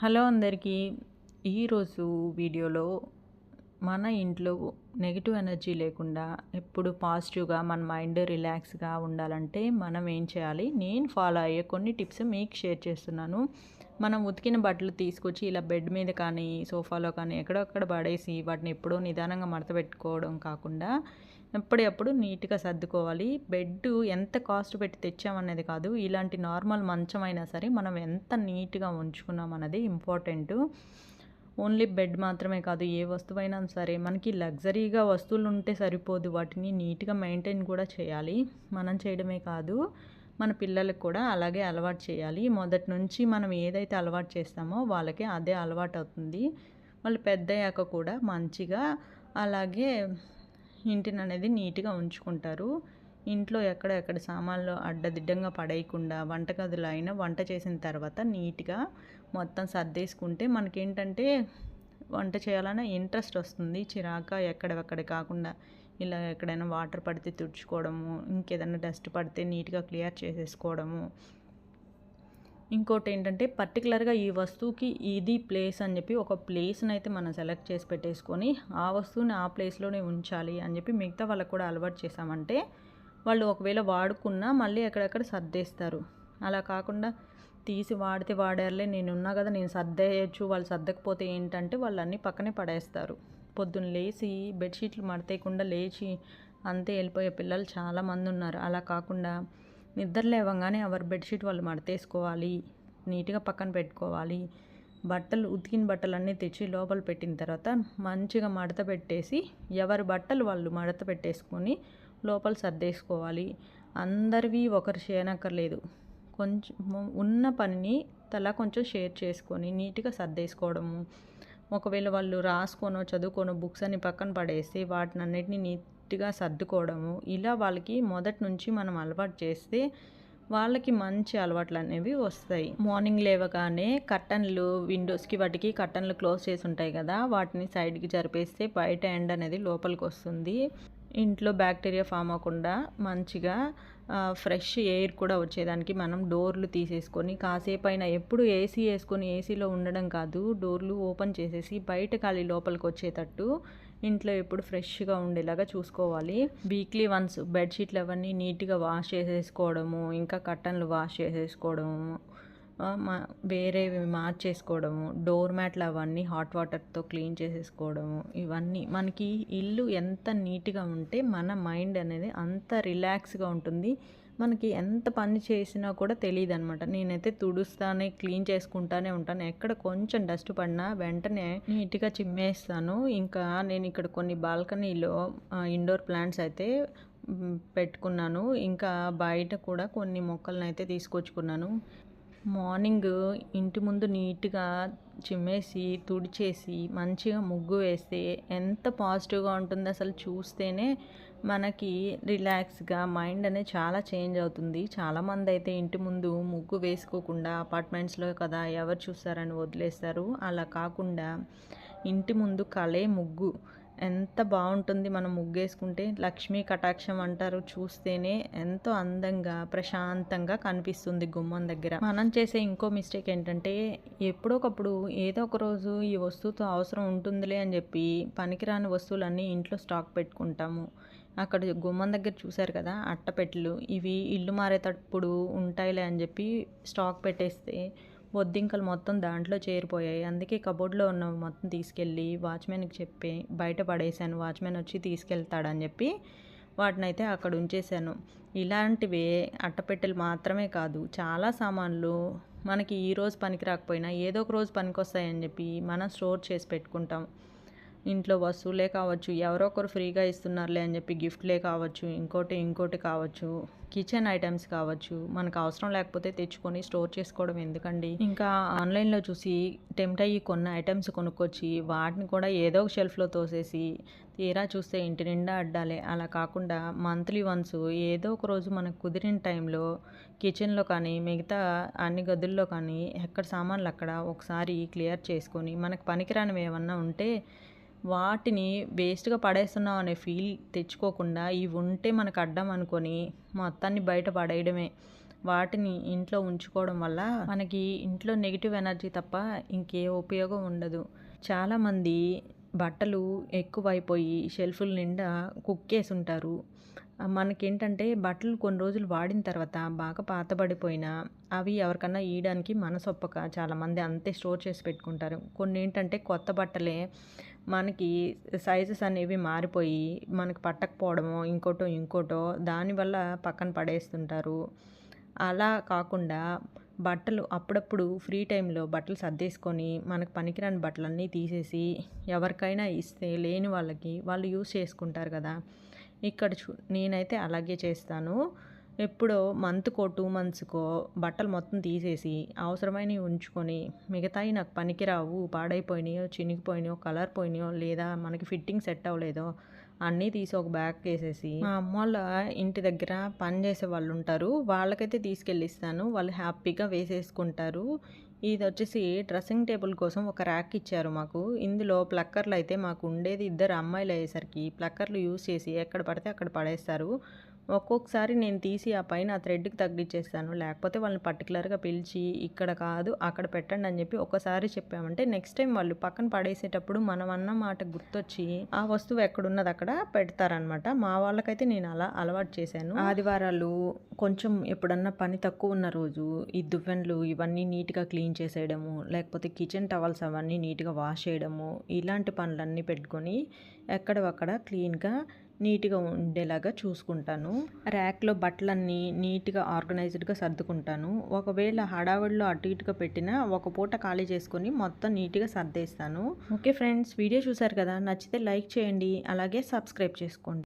Hello అందరికీ. ఈరోజు వీడియోలో మన ఇంట్లో నెగిటివ్ ఎనర్జీ లేకుండా ఎప్పుడు పాజిటివ్గా మన మైండ్ రిలాక్స్గా ఉండాలంటే మనం ఏం చేయాలి? నేను ఫాలో అయ్యే కొన్ని టిప్స్ మీకు షేర్ చేస్తున్నాను. మనం ఉతికిన బట్టలు తీసుకొచ్చి ఇలా బెడ్ మీద కానీ సోఫాలో కానీ ఎక్కడొక్కడ పడేసి వాటిని ఎప్పుడో నిదానంగా మడత పెట్టుకోవడం కాకుండా ఎప్పుడప్పుడు నీట్గా సర్దుకోవాలి. బెడ్ ఎంత కాస్ట్ పెట్టి తెచ్చామనేది కాదు. ఇలాంటి నార్మల్ మంచం అయినా సరే మనం ఎంత నీట్గా ఉంచుకున్నాం అన్నది ఇంపార్టెంట్. ఓన్లీ బెడ్ మాత్రమే కాదు ఏ వస్తువైనా సరే మనకి లగ్జరీగా వస్తువులు ఉంటే సరిపోదు. వాటిని నీట్గా మెయింటైన్ కూడా చేయాలి. మనం చేయడమే కాదు మన పిల్లలకు కూడా అలాగే అలవాటు చేయాలి. మొదటి నుంచి మనం ఏదైతే అలవాటు చేస్తామో వాళ్ళకి అదే అలవాటు అవుతుంది వాళ్ళు పెద్దయ్యాక కూడా మంచిగా అలాగే ఇంటిని అనేది నీట్గా ఉంచుకుంటారు. ఇంట్లో ఎక్కడ ఎక్కడ సామాన్లు అడ్డదిడ్డంగా పడేయకుండా వంటగదిలో అయినా వంట చేసిన తర్వాత నీట్గా మొత్తం సర్దేసుకుంటే మనకేంటంటే వంట చేయాలన్న ఇంట్రెస్ట్ వస్తుంది. చిరాక ఎక్కడెక్కడ కాకుండా ఇలా ఎక్కడైనా వాటర్ పడితే తుడుచుకోవడము ఇంకేదైనా డస్ట్ పడితే నీట్గా క్లియర్ చేసేసుకోవడము ఇంకోటి ఏంటంటే పర్టికులర్గా ఈ వస్తువుకి ఇది ప్లేస్ అని చెప్పి ఒక ప్లేస్ని అయితే మనం సెలెక్ట్ చేసి పెట్టేసుకొని ఆ వస్తువుని ఆ ప్లేస్లోనే ఉంచాలి అని చెప్పి మిగతా వాళ్ళకు కూడా అలవాటు చేసామంటే వాళ్ళు ఒకవేళ వాడుకున్నా మళ్ళీ ఎక్కడెక్కడ సర్దేస్తారు. అలా కాకుండా తీసి వాడితే వాడారులే నేను ఉన్నా కదా నేను సర్దేయచ్చు వాళ్ళు సర్దకపోతే ఏంటంటే వాళ్ళు అన్నీ పక్కనే పడేస్తారు. పొద్దున్న లేచి బెడ్షీట్లు మడతేయకుండా లేచి అంతే వెళ్ళిపోయే పిల్లలు చాలామంది ఉన్నారు. అలా కాకుండా నిద్ర లేవగానే ఎవరి బెడ్షీట్ వాళ్ళు మడతేసుకోవాలి నీట్గా పక్కన పెట్టుకోవాలి. బట్టలు ఉతికిన బట్టలన్నీ తెచ్చి లోపల పెట్టిన తర్వాత మంచిగా మడత పెట్టేసి ఎవరి బట్టలు వాళ్ళు మడత పెట్టేసుకొని లోపల సర్దేసుకోవాలి. అందరివి ఒకరు చేయనక్కర్లేదు. కొంచెం ఉన్న పనిని తలా కొంచెం షేర్ చేసుకొని నీట్గా సర్దేసుకోవడము. ఒకవేళ వాళ్ళు రాసుకోనో చదువుకోనో బుక్స్ అని పక్కన పడేసి వాటిని అన్నిటిని నీట్గా సర్దుకోవడము ఇలా వాళ్ళకి మొదటి నుంచి మనం అలవాటు చేస్తే వాళ్ళకి మంచి అలవాట్లు అనేవి వస్తాయి. మార్నింగ్ లేవగానే కర్టన్లు విండోస్కి వాటికి కర్టన్లు క్లోజ్ చేసి ఉంటాయి కదా వాటిని సైడ్కి జరిపేస్తే బయట ఎండ్ అనేది లోపలికి వస్తుంది. ఇంట్లో బ్యాక్టీరియా ఫామ్ అవ్వకుండా మంచిగా ఫ్రెష్ ఎయిర్ కూడా వచ్చేదానికి మనం డోర్లు తీసేసుకొని కాసేపు అయినా ఎప్పుడు ఏసీ వేసుకొని ఏసీలో ఉండడం కాదు డోర్లు ఓపెన్ చేసేసి బయట ఖాళీ లోపలికి వచ్చేటట్టు ఇంట్లో ఎప్పుడు ఫ్రెష్గా ఉండేలాగా చూసుకోవాలి. వీక్లీ వన్స్ బెడ్షీట్లు అవన్నీ నీట్గా వాష్ చేసేసుకోవడము ఇంకా కట్టన్లు వాష్ చేసేసుకోవడము వేరేవి మార్చేసుకోవడము డోర్ మ్యాట్లు అవన్నీ హాట్ వాటర్తో క్లీన్ చేసేసుకోవడము ఇవన్నీ. మనకి ఇల్లు ఎంత నీట్గా ఉంటే మన మైండ్ అనేది అంత రిలాక్స్గా ఉంటుంది. మనకి ఎంత పని చేసినా కూడా తెలియదు అనమాట నేనైతే తుడుస్తానే క్లీన్ చేసుకుంటానే ఉంటాను. ఎక్కడ కొంచెం డస్ట్ పడినా వెంటనే నీట్గా చిమ్మేస్తాను. ఇంకా నేను ఇక్కడ కొన్ని బాల్కనీలో ఇండోర్ ప్లాంట్స్ అయితే పెట్టుకున్నాను. ఇంకా బయట కూడా కొన్ని మొక్కలను అయితే తీసుకొచ్చుకున్నాను. మార్నింగ్ ఇంటి ముందు నీట్గా చిమ్మేసి తుడిచేసి మంచిగా ముగ్గు వేస్తే ఎంత పాజిటివ్గా ఉంటుంది అసలు చూస్తేనే మనకి రిలాక్స్గా మైండ్ అనేది చాలా చేంజ్ అవుతుంది. చాలామంది అయితే ఇంటి ముందు ముగ్గు వేసుకోకుండా అపార్ట్మెంట్స్లో కదా ఎవరు చూస్తారని వదిలేస్తారు. అలా కాకుండా ఇంటి ముందు కలే ముగ్గు. ఎంత బాగుంటుంది మనం ముగ్గేసుకుంటే. లక్ష్మీ కటాక్షం అంటారు. చూస్తేనే ఎంతో అందంగా ప్రశాంతంగా కనిపిస్తుంది గుమ్మం దగ్గర. మనం చేసే ఇంకో మిస్టేక్ ఏంటంటే ఎప్పుడొకప్పుడు ఏదో ఒక రోజు ఈ వస్తువుతో అవసరం ఉంటుందిలే అని చెప్పి పనికిరాని వస్తువులన్నీ ఇంట్లో స్టాక్ పెట్టుకుంటాము. అక్కడ గుమ్మం దగ్గర చూశారు కదా అట్టపెట్టెలు. ఇవి ఇల్లు మారేటప్పుడు ఉంటాయిలే అని చెప్పి స్టాక్ పెట్టేస్తే బొద్దింకలు మొత్తం దాంట్లో చేరిపోయాయి. అందుకే కబోర్డ్లో ఉన్న మొత్తం తీసుకెళ్ళి వాచ్మెన్కి చెప్పి బయట పడేసాను వాచ్మెన్ వచ్చి తీసుకెళ్తాడని చెప్పి వాటిని అయితే అక్కడ ఉంచేశాను. ఇలాంటివే అట్టపెట్టెలు మాత్రమే కాదు చాలా సామాన్లు మనకి ఈ రోజు పనికి రాకపోయినా ఏదో ఒక రోజు పనికి వస్తాయని చెప్పి మనం స్టోర్ చేసి పెట్టుకుంటాం. ఇంట్లో వస్తువులే కావచ్చు ఎవరో ఒకరు ఫ్రీగా ఇస్తున్నారులే అని చెప్పి గిఫ్ట్లే కావచ్చు ఇంకోటి ఇంకోటి కావచ్చు కిచెన్ ఐటమ్స్ కావచ్చు మనకు అవసరం లేకపోతే తెచ్చుకొని స్టోర్ చేసుకోవడం ఎందుకండి? ఇంకా ఆన్లైన్లో చూసి టెంప్ట్ అయ్యి కొన్న ఐటమ్స్ కొనుక్కొచ్చి వాటిని కూడా ఏదో ఒక షెల్ఫ్లో తోసేసి తీరా చూస్తే ఇంటి నిండా అడ్డాలి. అలా కాకుండా మంత్లీ వన్స్ ఏదో ఒక రోజు మనకు కుదిరిన టైంలో కిచెన్లో కానీ మిగతా అన్ని గదుల్లో కానీ ఎక్కడ సామాన్లు అక్కడ ఒకసారి క్లియర్ చేసుకొని మనకు పనికిరానివి ఏమన్నా ఉంటే వాటిని వేస్ట్గా పడేస్తున్నాం అనే ఫీల్ తెచ్చుకోకుండా ఇవి ఉంటే మనకు అడ్డం అనుకొని మొత్తాన్ని బయట పడేయడమే. వాటిని ఇంట్లో ఉంచుకోవడం వల్ల మనకి ఇంట్లో నెగిటివ్ ఎనర్జీ తప్ప ఇంకే ఉపయోగం ఉండదు. చాలామంది బట్టలు ఎక్కువైపోయి షెల్ఫుల నిండా కుక్కేసి ఉంటారు మనకేంటంటే బట్టలు కొన్ని రోజులు వాడిన తర్వాత బాగా పాతబడిపోయినా అవి ఎవరికన్నా ఇయడానికి మనసొప్పక చాలామంది అంతే స్టోర్ చేసి పెట్టుకుంటారు. కొన్ని ఏంటంటే కొత్త బట్టలే మనకి సైజెస్ అనేవి మారిపోయి మనకి పట్టకపోవడమో ఇంకోటో ఇంకోటో దానివల్ల పక్కన పడేస్తుంటారు. అలా కాకుండా బట్టలు అప్పుడప్పుడు ఫ్రీ టైంలో బట్టలు సర్దేసుకొని మనకు పనికిరాని బట్టలన్నీ తీసేసి ఎవరికైనా ఇస్తే లేని వాళ్ళకి వాళ్ళు యూస్ చేసుకుంటారు కదా. ఇక్కడ చూ నేనైతే అలాగే చేస్తాను. ఎప్పుడో మంత్కో టూ మంత్స్కో బట్టలు మొత్తం తీసేసి అవసరమైనవి ఉంచుకొని మిగతాయి నాకు పనికిరావు పాడైపోయినాయో చినిగిపోయినాయో కలర్ పోయినాయో లేదా మనకి ఫిట్టింగ్ సెట్ అవ్వలేదో అన్నీ తీసి ఒక బ్యాగ్ వేసేసి మా అమ్మ వాళ్ళ ఇంటి దగ్గర పని చేసే వాళ్ళు ఉంటారు వాళ్ళకైతే తీసుకెళ్ళిస్తాను వాళ్ళు హ్యాపీగా వేసేసుకుంటారు. ఇది వచ్చేసి డ్రెస్సింగ్ టేబుల్ కోసం ఒక ర్యాక్ ఇచ్చారు మాకు. ఇందులో ప్లక్కర్లు అయితే మాకు ఉండేది ఇద్దరు అమ్మాయిలు అయ్యేసరికి ప్లక్కర్లు యూస్ చేసి ఎక్కడ పడితే అక్కడ పడేస్తారు. ఒక్కొక్కసారి నేను తీసి ఆ పైన ఆ థ్రెడ్కి తగ్గించేస్తాను. లేకపోతే వాళ్ళని పర్టికులర్గా పిలిచి ఇక్కడ కాదు అక్కడ పెట్టండి అని చెప్పి ఒకసారి చెప్పామంటే నెక్స్ట్ టైం వాళ్ళు పక్కన పడేసేటప్పుడు మనం అన్న మాట గుర్తొచ్చి ఆ వస్తువు ఎక్కడున్నది అక్కడ పెడతారనమాట మా వాళ్ళకైతే నేను అలా అలవాటు చేశాను. ఆదివారాలు కొంచెం ఎప్పుడన్నా పని తక్కువ ఉన్న రోజు ఈ దువ్వెన్లు ఇవన్నీ నీట్గా క్లీన్ చేసేయడము లేకపోతే కిచెన్ టవల్స్ అవన్నీ నీట్గా వాష్ చేయడము ఇలాంటి పనులన్నీ పెట్టుకొని ఎక్కడవక్కడ క్లీన్గా నీట్గా ఉండేలాగా చూసుకుంటాను. ర్యాక్లో బట్టలన్నీ నీట్గా ఆర్గనైజ్డ్గా సర్దుకుంటాను. ఒకవేళ హడావిడిలో అటు ఇటుగా పెట్టినా ఒక పూట ఖాళీ చేసుకొని మొత్తం నీట్గా సర్దేస్తాను. ఓకే ఫ్రెండ్స్ వీడియో చూసారు కదా? నచ్చితే లైక్ చేయండి. అలాగే సబ్స్క్రైబ్ చేసుకోండి.